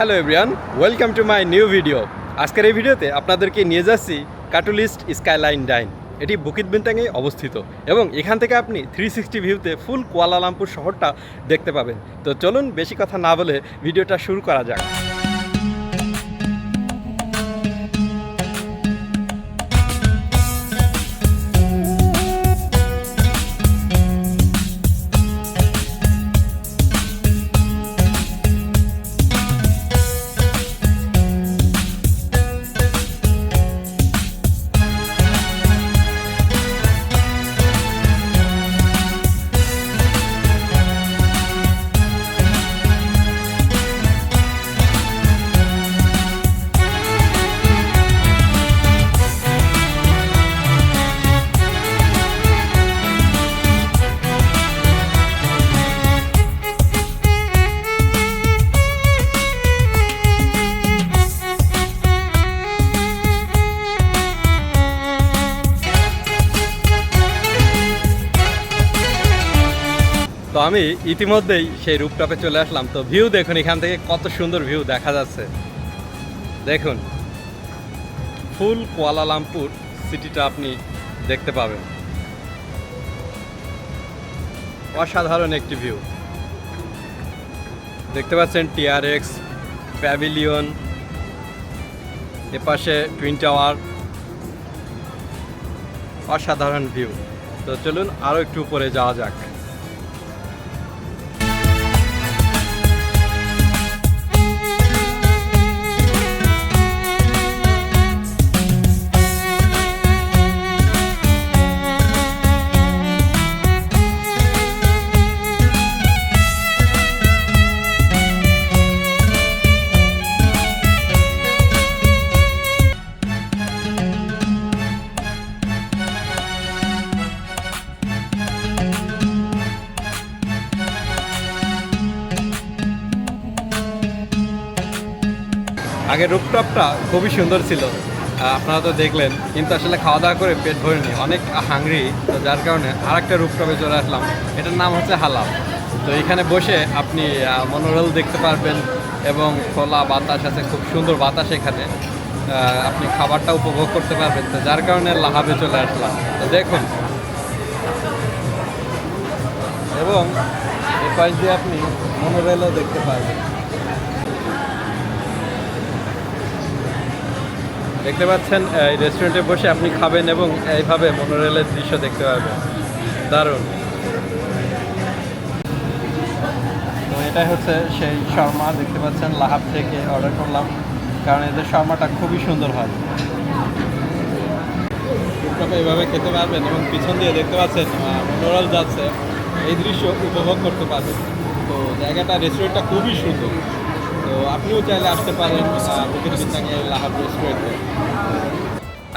Hello everyone welcome to my new video. আজকের এই ভিডিওতে আপনাদেরকে নিয়ে যাচ্ছি কাটুলিস্ট স্কাইলাইন ডাইন। এটি বুকিত বিন্টাঙে অবস্থিত এবং এখান থেকে আপনি থ্রি সিক্সটি ভিউতে ফুল কুয়ালালামপুর শহরটা দেখতে পাবেন। তো চলুন বেশি কথা না বলে ভিডিওটা শুরু করা যাক। তো আমি ইতিমধ্যেই সেই রূপটপে চলে আসলাম। তো ভিউ দেখুন, এখান থেকে কত সুন্দর ভিউ দেখা যাচ্ছে। দেখুন, ফুল কুয়ালালামপুর সিটিটা আপনি দেখতে পাবেন। অসাধারণ একটি ভিউ দেখতে পাচ্ছেন টিআরএক্স প্যাভিলিয়ন এপাশে টুইন টাওয়ার অসাধারণ ভিউ তো চলুন আরও একটু উপরে যাওয়া যাক। আগের রুপটপটা খুবই সুন্দর ছিল। আপনারা তো দেখলেন, কিন্তু আসলে খাওয়া দাওয়া করে পেট ভরেনি অনেক হাংরি তো যার কারণে আরেকটা রূপটপে চলে আসলাম। এটার নাম হচ্ছে হালাম তো এখানে বসে আপনি মনোরল দেখতে পারবেন এবং খোলা বাতাস আছে, খুব সুন্দর বাতাস এখানে। আপনি খাবারটা উপভোগ করতে পারবেন। তো যার কারণে লাহাবে চলে আসলাম। তো দেখুন। এবং এ পাশ দিয়ে আপনি মনোরেলও দেখতে পারবেন। দেখতে পাচ্ছেন এই রেস্টুরেন্টে বসে আপনি খাবেন এবং এইভাবে মনোরেলের দৃশ্য দেখতে পাবেন দারুণ। এটাই হচ্ছে সেই শর্মা, দেখতে পাচ্ছেন, লাহাব থেকে অর্ডার করলাম। কারণ এদের শর্মাটা খুবই সুন্দর হয় টুকটাকে এইভাবে খেতে পারবেন এবং পিছন দিয়ে দেখতে পাচ্ছেন মনোরল যাচ্ছে। এই দৃশ্য উপভোগ করতে পারবেন। তো জায়গাটা রেস্টুরেন্টটা খুবই সুন্দর। তো আপনিও চাইলে আসতে পারেন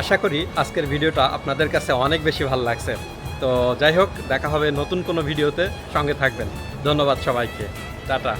আশা করি আজকের ভিডিওটা আপনাদের কাছে অনেক বেশি ভালো লাগছে। তো যাই হোক, দেখা হবে নতুন কোনো ভিডিওতে। সঙ্গে থাকবেন। ধন্যবাদ সবাইকে। টাটা।